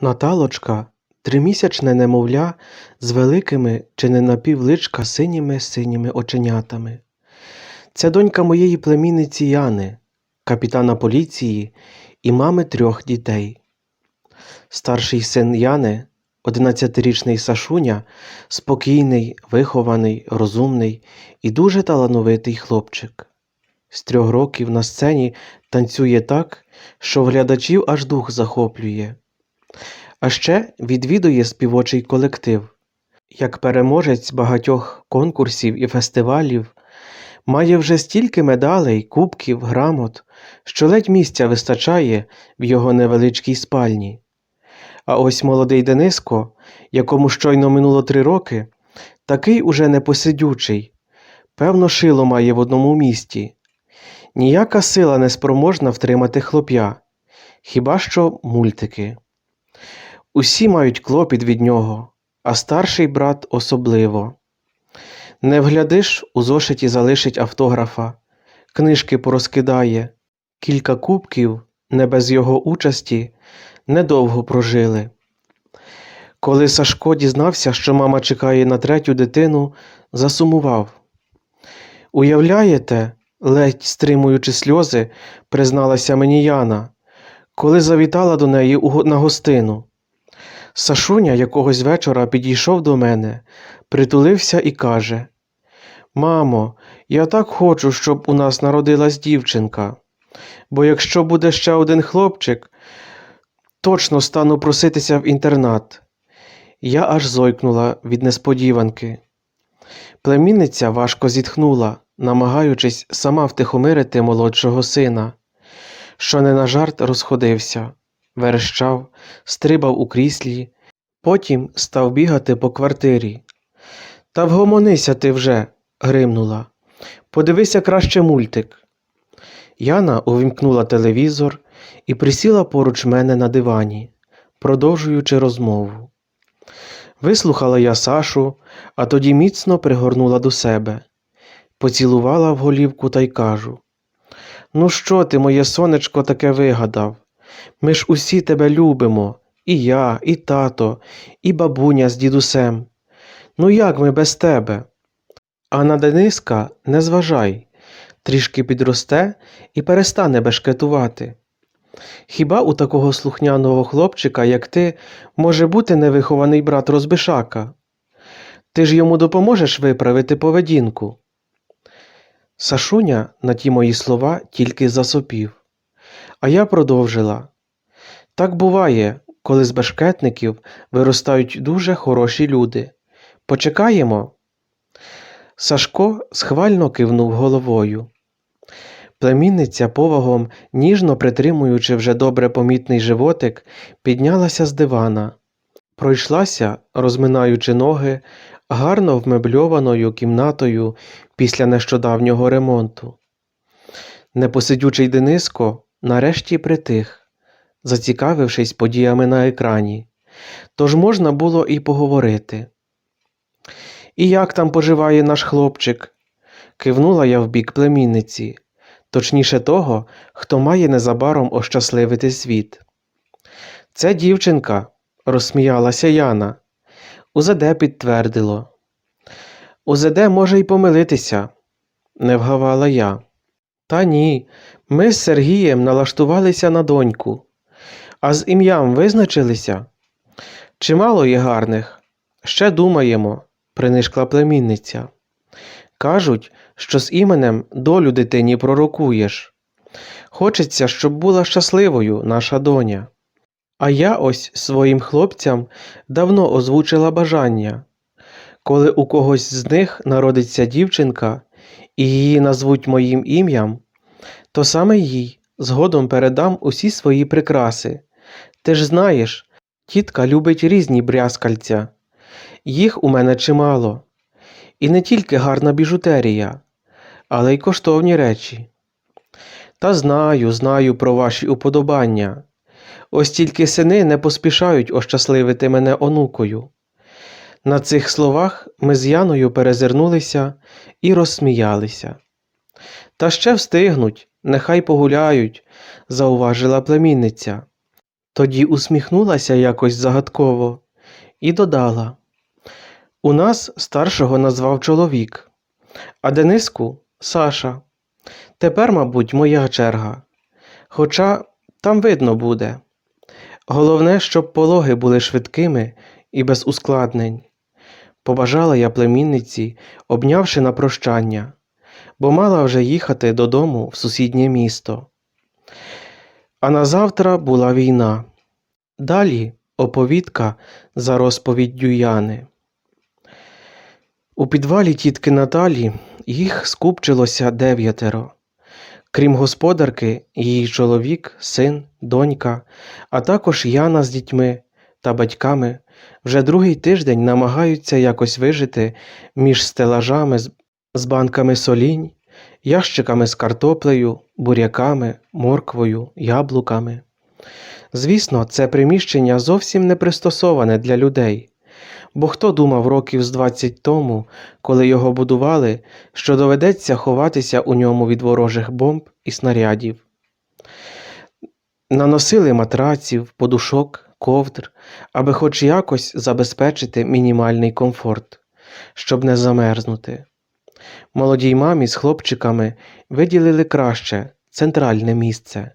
Наталочка тримісячне немовля з великими чи не напівличка синіми синіми оченятами. Це донька моєї племінниці Яни, капітана поліції і мами трьох дітей. Старший син Яни, одинадцятирічний Сашуня, спокійний, вихований, розумний і дуже талановитий хлопчик. З трьох років на сцені танцює так, що глядачів аж дух захоплює. А ще відвідує співочий колектив. Як переможець багатьох конкурсів і фестивалів, має вже стільки медалей, кубків, грамот, що ледь місця вистачає в його невеличкій спальні. А ось молодий Дениско, якому щойно минуло три роки, такий уже непосидючий, певно, шило має в одному місті. Ніяка сила не спроможна втримати хлоп'я, хіба що мультики. Усі мають клопіт від нього, а старший брат особливо. Не вглядиш, у зошиті залишить автографа, книжки порозкидає, кілька кубків, не без його участі, недовго прожили. Коли Сашко дізнався, що мама чекає на третю дитину, засумував. Уявляєте, ледь стримуючи сльози, призналася мені Яна, коли завітала до неї на гостину. Сашуня якогось вечора підійшов до мене, притулився і каже: Мамо, я так хочу, щоб у нас народилась дівчинка, бо якщо буде ще один хлопчик, точно стану проситися в інтернат. Я аж зойкнула від несподіванки. Племінниця важко зітхнула, намагаючись сама втихомирити молодшого сина, що не на жарт розходився, верещав, стрибав у кріслі, потім став бігати по квартирі. Та вгомонися ти вже, гримнула. Подивися краще мультик. Яна увімкнула телевізор і присіла поруч мене на дивані, продовжуючи розмову. Вислухала я Сашу, а тоді міцно пригорнула до себе, поцілувала в голівку та й кажу: Ну, що ти, моє сонечко, таке вигадав? Ми ж усі тебе любимо, і я, і тато, і бабуня з дідусем. Ну як ми без тебе? А на Дениска не зважай, трішки підросте і перестане бешкетувати. Хіба у такого слухняного хлопчика, як ти, може бути невихований брат розбишака? Ти ж йому допоможеш виправити поведінку. Сашуня на ті мої слова тільки засопів. А я продовжила. Так буває, коли з бешкетників виростають дуже хороші люди. Почекаємо. Сашко схвально кивнув головою. Племінниця повагом, ніжно притримуючи вже добре помітний животик, піднялася з дивана, пройшлася, розминаючи ноги, гарно вмебльованою кімнатою після нещодавнього ремонту. Непосидючий Дениско нарешті притих, зацікавившись подіями на екрані, тож можна було і поговорити. І як там поживає наш хлопчик? кивнула я в бік племінниці, точніше того, хто має незабаром ощасливити світ. Це дівчинка, розсміялася Яна. УЗД підтвердило. УЗД може й помилитися, не вгавала я. Та ні, ми з Сергієм налаштувалися на доньку, а з ім'ям визначилися. Чимало є гарних. Ще думаємо, принишкла племінниця. Кажуть, що з іменем долю дитині пророкуєш. Хочеться, щоб була щасливою наша доня. А я ось своїм хлопцям давно озвучила бажання. Коли у когось з них народиться дівчинка і її назвуть моїм ім'ям, то саме їй згодом передам усі свої прикраси. Ти ж знаєш, тітка любить різні брязкальця. Їх у мене чимало. І не тільки гарна біжутерія, але й коштовні речі. Та знаю, знаю про ваші уподобання. Ось тільки сини не поспішають ощасливити мене онукою. На цих словах ми з Яною перезирнулися і розсміялися. Та ще встигнуть, нехай погуляють, зауважила племінниця. Тоді усміхнулася якось загадково і додала: У нас старшого назвав чоловік, а Дениску Саша. Тепер, мабуть, моя черга. Хоча там видно буде. Головне, щоб пологи були швидкими і без ускладнень. Побажала я племінниці, обнявши на прощання, бо мала вже їхати додому в сусіднє місто. А на завтра була війна. Далі оповідка за розповіддю Яни. У підвалі тітки Наталі їх скупчилося дев'ятеро. Крім господарки, її чоловік, син, донька, а також Яна з дітьми та батьками вже другий тиждень намагаються якось вижити між стелажами з банками солінь, ящиками з картоплею, буряками, морквою, яблуками. Звісно, це приміщення зовсім не пристосоване для людей, бо хто думав років з 20 тому, коли його будували, що доведеться ховатися у ньому від ворожих бомб і снарядів. Наносили матраців, подушок, ковдр, аби хоч якось забезпечити мінімальний комфорт, щоб не замерзнути. Молодій мамі з хлопчиками виділили краще центральне місце.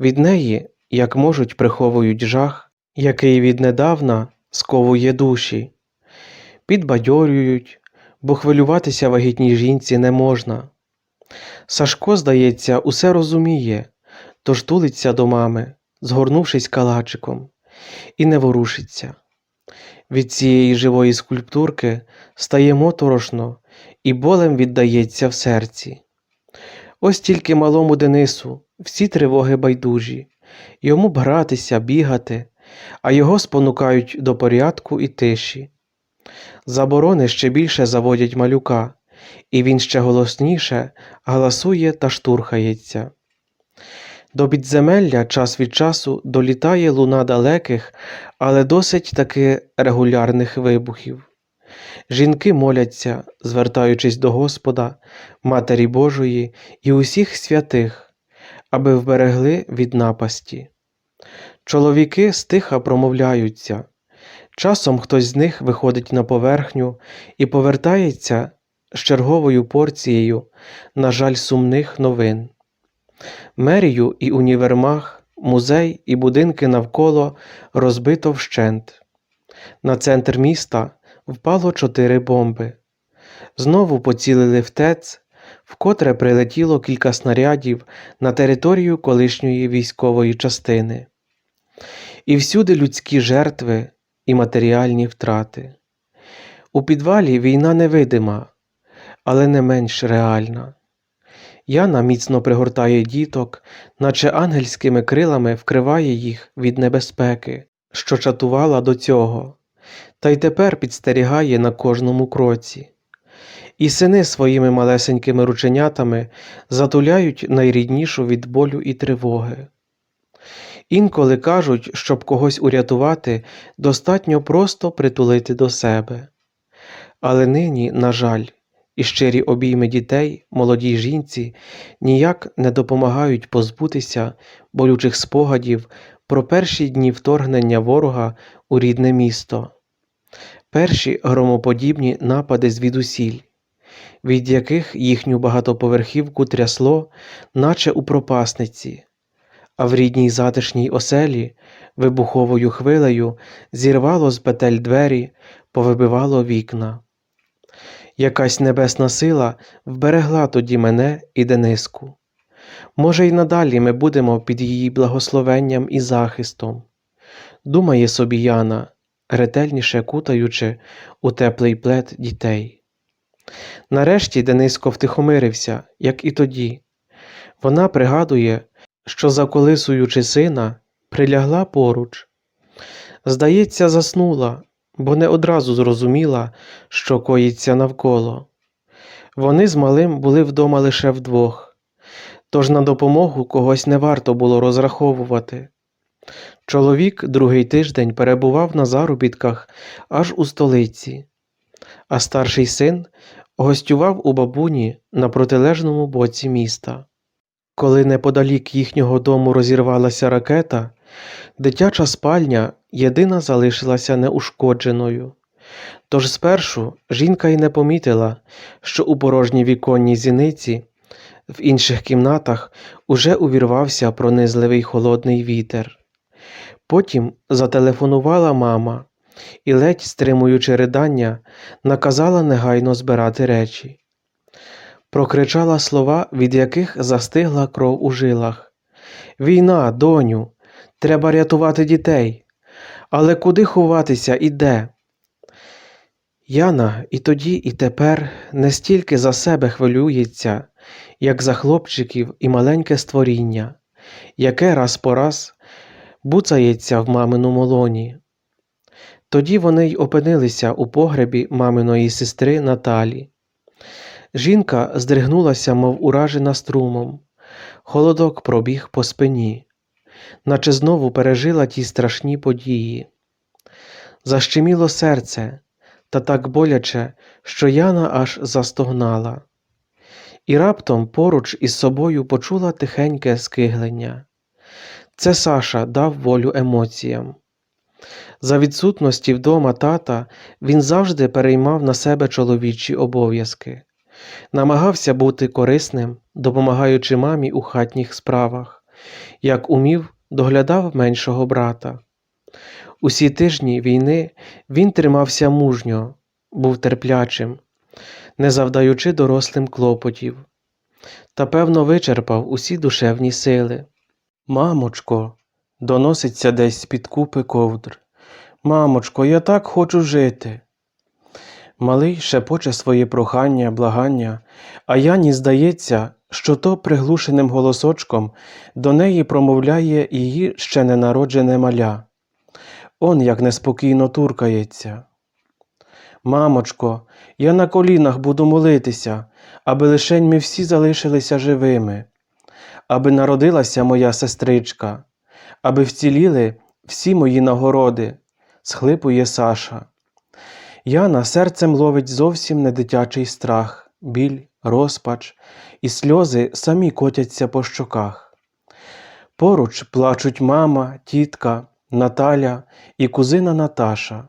Від неї, як можуть, приховують жах, який віднедавна сковує душі, підбадьорюють, бо хвилюватися вагітній жінці не можна. Сашко, здається, усе розуміє, тож тулиться до мами, згорнувшись калачиком, і не ворушиться. Від цієї живої скульптурки стає моторошно і болем віддається в серці. Ось тільки малому Денису всі тривоги байдужі, йому б гратися, бігати, а його спонукають до порядку і тиші. Заборони ще більше заводять малюка, і він ще голосніше галасує та штурхається. До підземелля час від часу долітає луна далеких, але досить таки регулярних вибухів. Жінки моляться, звертаючись до Господа, Матері Божої і усіх святих, аби вберегли від напасті. Чоловіки стиха промовляються. Часом хтось з них виходить на поверхню і повертається з черговою порцією, на жаль, сумних новин. Мерію і універмаг, музей і будинки навколо розбито вщент. На центр міста впало чотири бомби. Знову поцілили в ТЕЦ, вкотре прилетіло кілька снарядів на територію колишньої військової частини. І всюди людські жертви і матеріальні втрати. У підвалі війна невидима, але не менш реальна. Яна міцно пригортає діток, наче ангельськими крилами вкриває їх від небезпеки, що чатувала до цього, та й тепер підстерігає на кожному кроці. І сини своїми малесенькими рученятами затуляють найріднішу від болю і тривоги. Інколи кажуть, щоб когось урятувати, достатньо просто притулити до себе. Але нині, на жаль, і щирі обійми дітей, молодій жінці ніяк не допомагають позбутися болючих спогадів про перші дні вторгнення ворога у рідне місто, перші громоподібні напади звідусіль, від яких їхню багатоповерхівку трясло, наче у пропасниці, а в рідній затишній оселі вибуховою хвилею зірвало з петель двері, повибивало вікна. Якась небесна сила вберегла тоді мене і Дениску. Може, й надалі ми будемо під її благословенням і захистом. Думає собі Яна, ретельніше кутаючи у теплий плед дітей. Нарешті Дениско втихомирився, як і тоді. Вона пригадує, що, заколисуючи сина, прилягла поруч. Здається, заснула, бо не одразу зрозуміла, що коїться навколо. Вони з малим були вдома лише вдвох, тож на допомогу когось не варто було розраховувати. Чоловік другий тиждень перебував на заробітках аж у столиці, а старший син гостював у бабуні на протилежному боці міста. Коли неподалік їхнього дому розірвалася ракета, Дитяча спальня єдина залишилася неушкодженою. Тож спершу жінка й не помітила, що у порожній віконній зіниці в інших кімнатах уже увірвався пронизливий холодний вітер. Потім зателефонувала мама і, ледь стримуючи ридання, наказала негайно збирати речі. Прокричала слова, від яких застигла кров у жилах. Війна, доню, треба рятувати дітей. Але куди ховатися і де? Яна і тоді, і тепер не стільки за себе хвилюється, як за хлопчиків і маленьке створіння, яке раз по раз буцається в маминому лоні. Тоді вони й опинилися у погребі маминої сестри Наталі. Жінка здригнулася, мов уражена струмом. Холодок пробіг по спині, наче знову пережила ті страшні події. Защеміло серце, та так боляче, що Яна аж застогнала. І раптом поруч із собою почула тихеньке скиглення. Це Саша дав волю емоціям. За відсутності вдома тата він завжди переймав на себе чоловічі обов'язки, намагався бути корисним, допомагаючи мамі у хатніх справах, як умів, доглядав меншого брата. Усі тижні війни він тримався мужньо, був терплячим, не завдаючи дорослим клопотів, та певно вичерпав усі душевні сили. Мамочко, доноситься десь з-під купи ковдр. Мамочко, я так хочу жити. Малий шепоче свої прохання, благання, а Яні здається, що то приглушеним голосочком до неї промовляє її ще ненароджене маля. Он як неспокійно туркається. Мамочко, я на колінах буду молитися, аби лишень ми всі залишилися живими, аби народилася моя сестричка, аби вціліли всі мої нагороди, схлипує Саша. Яна серцем ловить зовсім не дитячий страх, біль, розпач, і сльози самі котяться по щоках. Поруч плачуть мама, тітка, Наталя і кузина Наташа.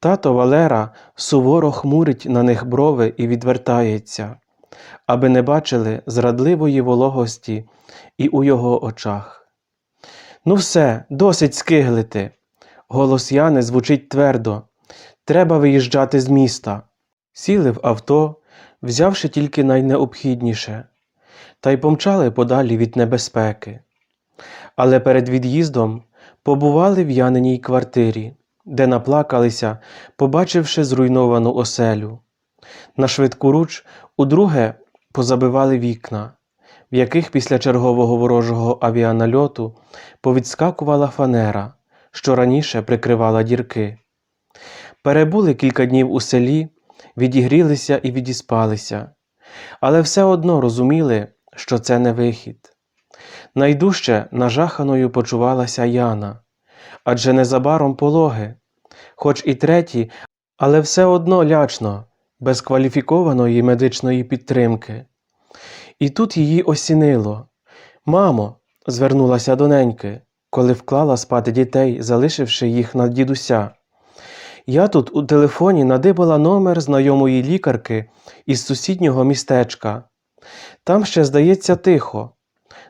Тато Валера суворо хмурить на них брови і відвертається, аби не бачили зрадливої вологості і у його очах. Ну, все, досить скиглити. Голос Яни звучить твердо. Треба виїжджати з міста. Сіли в авто, взявши тільки найнеобхідніше, та й помчали подалі від небезпеки. Але перед від'їздом побували в Яниній квартирі, де наплакалися, побачивши зруйновану оселю. На швидку руч удруге позабивали вікна, в яких після чергового ворожого авіанальоту повідскакувала фанера, що раніше прикривала дірки. Перебули кілька днів у селі, відігрілися і відіспалися, але все одно розуміли, що це не вихід. Найдужче нажаханою почувалася Яна, адже незабаром пологи, хоч і треті, але все одно лячно, без кваліфікованої медичної підтримки. І тут її осінило. Мамо, звернулася до неньки, коли вклала спати дітей, залишивши їх на дідуся. Я тут у телефоні надибала номер знайомої лікарки із сусіднього містечка. Там ще, здається, тихо,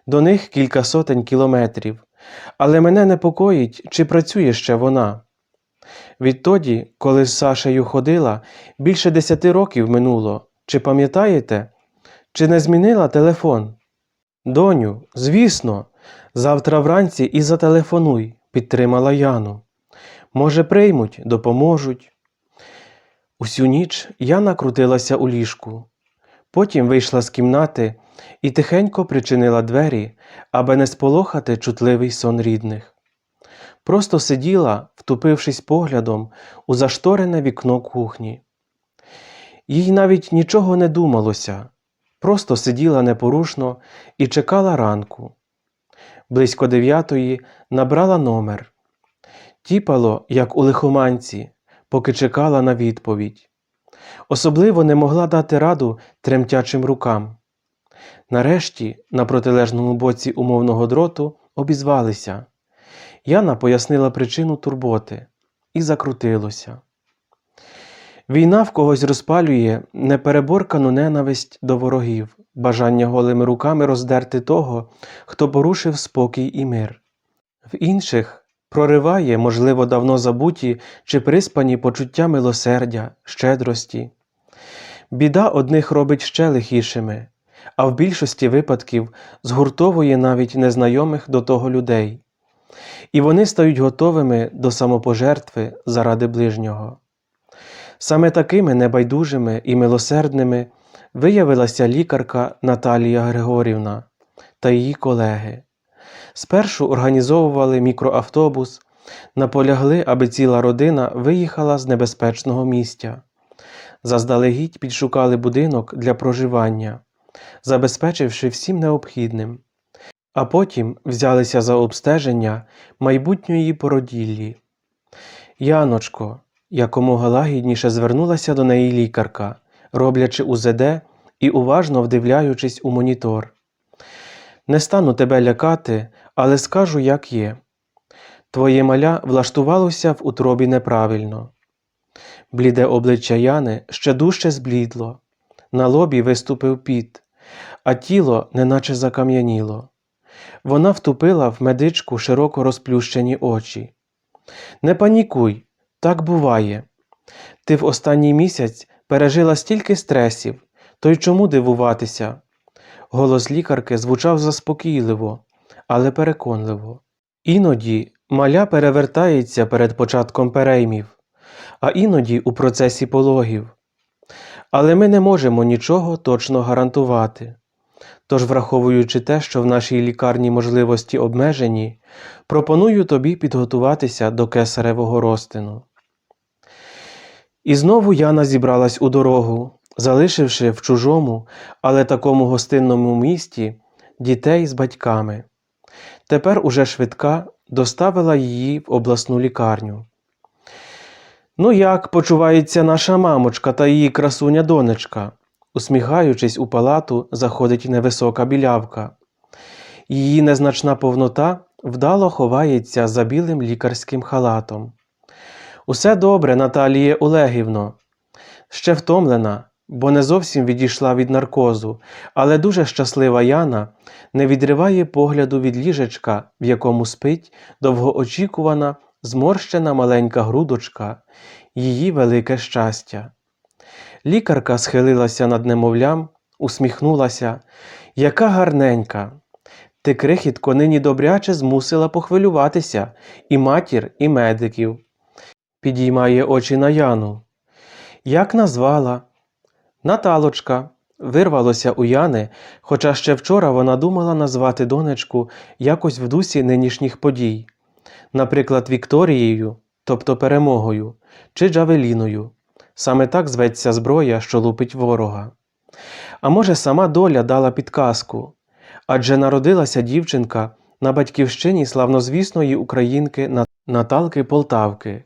до них кілька сотень кілометрів, але мене непокоїть, чи працює ще вона. Відтоді, коли з Сашею ходила, більше десяти років минуло. Чи пам'ятаєте? Чи не змінила телефон? Доню, звісно, завтра вранці і зателефонуй, підтримала Яну. Може, приймуть, допоможуть. Усю ніч Яна крутилася у ліжку. Потім вийшла з кімнати і тихенько причинила двері, аби не сполохати чутливий сон рідних. Просто сиділа, втупившись поглядом у зашторене вікно кухні. Їй навіть нічого не думалося, просто сиділа непорушно і чекала ранку. Близько дев'ятої набрала номер. Тіпало, як у лихоманці, поки чекала на відповідь. Особливо не могла дати раду тремтячим рукам. Нарешті, на протилежному боці умовного дроту, обізвалися. Яна пояснила причину турботи і закрутилося. Війна в когось розпалює непереборкану ненависть до ворогів, бажання голими руками роздерти того, хто порушив спокій і мир. В інших прориває, можливо, давно забуті чи приспані почуття милосердя, щедрості. Біда одних робить ще лихішими, а в більшості випадків згуртовує навіть незнайомих до того людей, і вони стають готовими до самопожертви заради ближнього. Саме такими небайдужими і милосердними виявилася лікарка Наталія Григорівна та її колеги. Спершу організовували мікроавтобус, наполягли, аби ціла родина виїхала з небезпечного місця. Заздалегідь підшукали будинок для проживання, забезпечивши всім необхідним, а потім взялися за обстеження майбутньої породіллі. Яночко, якомога лагідніше звернулася до неї лікарка, роблячи УЗД і уважно вдивляючись у монітор. Не стану тебе лякати, але скажу, як є. Твоє маля влаштувалося в утробі неправильно. Бліде обличчя Яни ще дужче зблідло, на лобі виступив піт, а тіло неначе закам'яніло. Вона втупила в медичку широко розплющені очі. Не панікуй, так буває. Ти в останній місяць пережила стільки стресів, то й чому дивуватися? Голос лікарки звучав заспокійливо, але переконливо. Іноді маля перевертається перед початком переймів, а іноді у процесі пологів. Але ми не можемо нічого точно гарантувати. Тож, враховуючи те, що в нашій лікарні можливості обмежені, пропоную тобі підготуватися до кесаревого розтину. І знову Яна зібралась у дорогу, залишивши в чужому, але такому гостинному місті дітей з батьками. Тепер уже швидка доставила її в обласну лікарню. Ну, як почувається наша мамочка та її красуня донечка? Усміхаючись у палату, заходить невисока білявка. Її незначна повнота вдало ховається за білим лікарським халатом. Усе добре, Наталіє Олегівно. Ще втомлена, бо не зовсім відійшла від наркозу, але дуже щаслива Яна не відриває погляду від ліжечка, в якому спить довгоочікувана, зморщена маленька грудочка, її велике щастя. Лікарка схилилася над немовлям, усміхнулася. Яка гарненька! Ти, крихітко, нині добряче змусила похвилюватися і матір, і медиків. Підіймає очі на Яну. Як назвала? Наталочка. Вирвалося у Яни, хоча ще вчора вона думала назвати донечку якось в дусі нинішніх подій, наприклад, Вікторією, тобто перемогою, чи Джавеліною. Саме так зветься зброя, що лупить ворога. А може, сама доля дала підказку адже народилася дівчинка на батьківщині славнозвісної українки Наталки Полтавки.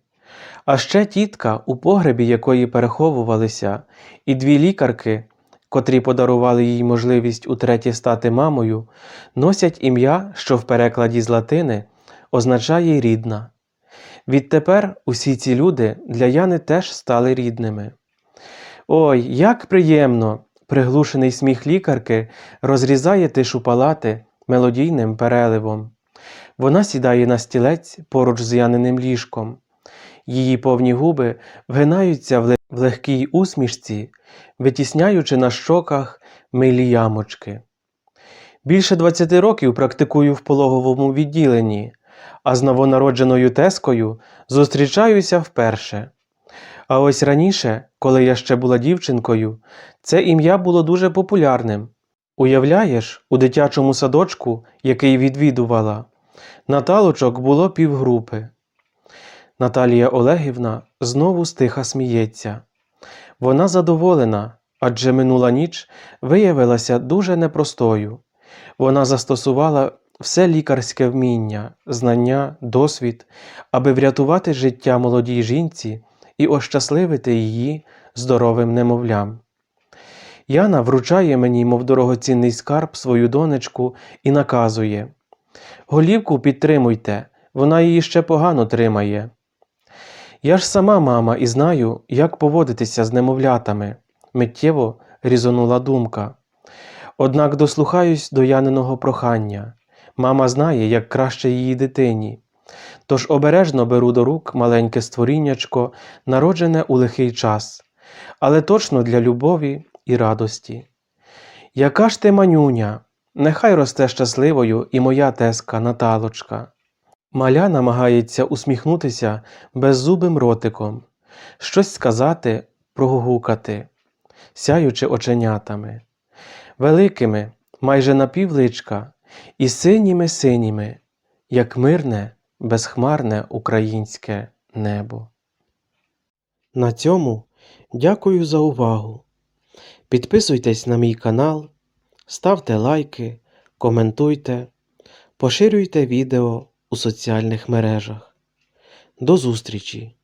А ще тітка, у погребі якої переховувалися, і дві лікарки, котрі подарували їй можливість утретє стати мамою, носять ім'я, що в перекладі з латини означає рідна. Відтепер усі ці люди для Яни теж стали рідними. Ой, як приємно! Приглушений сміх лікарки розрізає тишу палати мелодійним переливом. Вона сідає на стілець поруч з яниним ліжком. Її повні губи вгинаються в легкій усмішці, витісняючи на щоках милі ямочки. Більше 20 років практикую в пологовому відділенні, а з новонародженою тескою зустрічаюся вперше. А ось раніше, коли я ще була дівчинкою, це ім'я було дуже популярним. Уявляєш, у дитячому садочку, який відвідувала, Наталочок було півгрупи. Наталія Олегівна знову стиха сміється. Вона задоволена, адже минула ніч виявилася дуже непростою. Вона застосувала все лікарське вміння, знання, досвід, аби врятувати життя молодій жінці і ощасливити її здоровим немовлям. Яна вручає мені, мов дорогоцінний скарб, свою донечку і наказує Голівку підтримуйте, вона її ще погано тримає. Я ж сама мама і знаю, як поводитися з немовлятами, миттєво різонула думка. Однак дослухаюсь до Яниного прохання. Мама знає, як краще її дитині. Тож обережно беру до рук маленьке створіннячко, народжене у лихий час, але точно для любові і радості. Яка ж ти манюня, нехай росте щасливою і моя теска Наталочка. Маля намагається усміхнутися беззубим ротиком, щось сказати, прогукати, сяючи оченятами, великими, майже напівличка, і синіми синіми, як мирне, безхмарне українське небо. На цьому дякую за увагу. Підписуйтесь на мій канал, ставте лайки, коментуйте, поширюйте відео у соціальних мережах. До зустрічі!